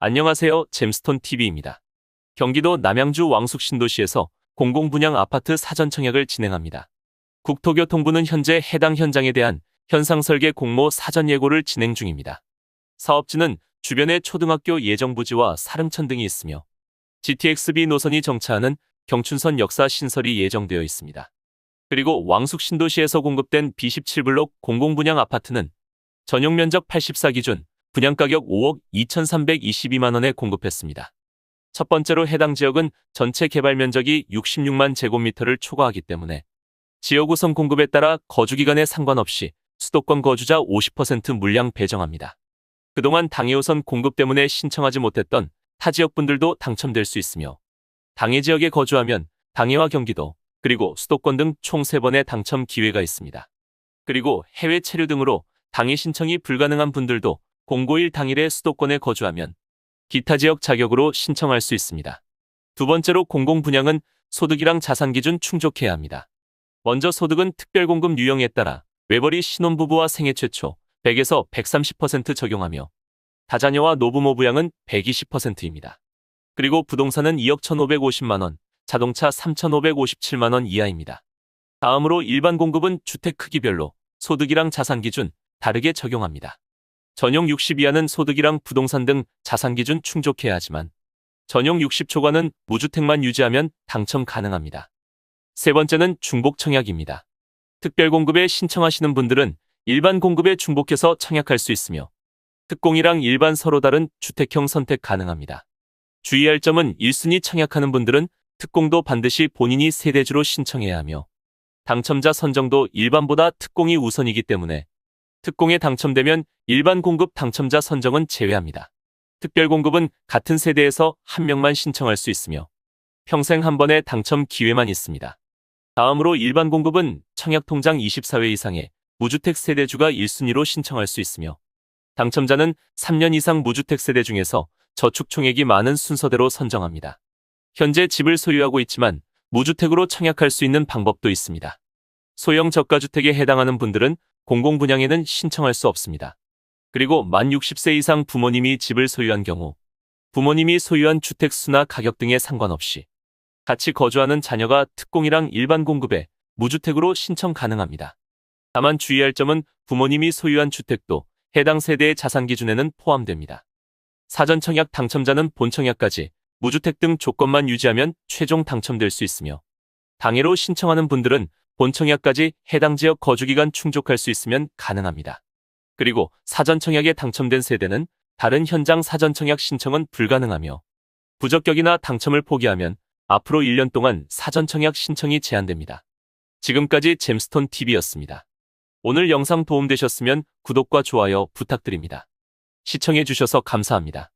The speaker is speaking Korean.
안녕하세요. 잼스톤 TV입니다. 경기도 남양주 왕숙 신도시에서 공공분양 아파트 사전 청약을 진행합니다. 국토교통부는 현재 해당 현장에 대한 현상 설계 공모 사전 예고를 진행 중입니다. 사업지는 주변에 초등학교 예정부지와 사릉천 등이 있으며 GTX-B 노선이 정차하는 경춘선 역사 신설이 예정되어 있습니다. 그리고 왕숙 신도시에서 공급된 B17블록 공공분양 아파트는 전용 면적 84 기준 분양가격 5억 2,322만 원에 공급했습니다. 첫 번째로 해당 지역은 전체 개발 면적이 66만 제곱미터를 초과하기 때문에 지역 우선 공급에 따라 거주기간에 상관없이 수도권 거주자 50% 물량 배정합니다. 그동안 당해 우선 공급 때문에 신청하지 못했던 타 지역 분들도 당첨될 수 있으며 당해 지역에 거주하면 당해와 경기도 그리고 수도권 등 총 3번의 당첨 기회가 있습니다. 그리고 해외 체류 등으로 당해 신청이 불가능한 분들도 공고일 당일에 수도권에 거주하면 기타 지역 자격으로 신청할 수 있습니다. 두 번째로 공공분양은 소득이랑 자산 기준 충족해야 합니다. 먼저 소득은 특별공급 유형에 따라 외벌이 신혼부부와 생애 최초 100에서 130% 적용하며 다자녀와 노부모 부양은 120%입니다. 그리고 부동산은 2억 1,550만 원, 자동차 3,557만 원 이하입니다. 다음으로 일반 공급은 주택 크기별로 소득이랑 자산 기준 다르게 적용합니다. 전용 60 이하는 소득이랑 부동산 등 자산 기준 충족해야 하지만 전용 60 초과는 무주택만 유지하면 당첨 가능합니다. 세 번째는 중복 청약입니다. 특별 공급에 신청하시는 분들은 일반 공급에 중복해서 청약할 수 있으며 특공이랑 일반 서로 다른 주택형 선택 가능합니다. 주의할 점은 1순위 청약하는 분들은 특공도 반드시 본인이 세대주로 신청해야 하며 당첨자 선정도 일반보다 특공이 우선이기 때문에 특공에 당첨되면 일반 공급 당첨자 선정은 제외합니다. 특별 공급은 같은 세대에서 한 명만 신청할 수 있으며 평생 한 번의 당첨 기회만 있습니다. 다음으로 일반 공급은 청약통장 24회 이상의 무주택 세대주가 1순위로 신청할 수 있으며 당첨자는 3년 이상 무주택 세대 중에서 저축 총액이 많은 순서대로 선정합니다. 현재 집을 소유하고 있지만 무주택으로 청약할 수 있는 방법도 있습니다. 소형 저가주택에 해당하는 분들은 공공분양에는 신청할 수 없습니다. 그리고 만 60세 이상 부모님이 집을 소유한 경우 부모님이 소유한 주택 수나 가격 등에 상관없이 같이 거주하는 자녀가 특공이랑 일반 공급에 무주택으로 신청 가능합니다. 다만 주의할 점은 부모님이 소유한 주택도 해당 세대의 자산 기준에는 포함됩니다. 사전 청약 당첨자는 본 청약까지 무주택 등 조건만 유지하면 최종 당첨될 수 있으며 당해로 신청하는 분들은 본 청약까지 해당 지역 거주기간 충족할 수 있으면 가능합니다. 그리고 사전 청약에 당첨된 세대는 다른 현장 사전 청약 신청은 불가능하며 부적격이나 당첨을 포기하면 앞으로 1년 동안 사전 청약 신청이 제한됩니다. 지금까지 잼스톤 TV였습니다. 오늘 영상 도움되셨으면 구독과 좋아요 부탁드립니다. 시청해주셔서 감사합니다.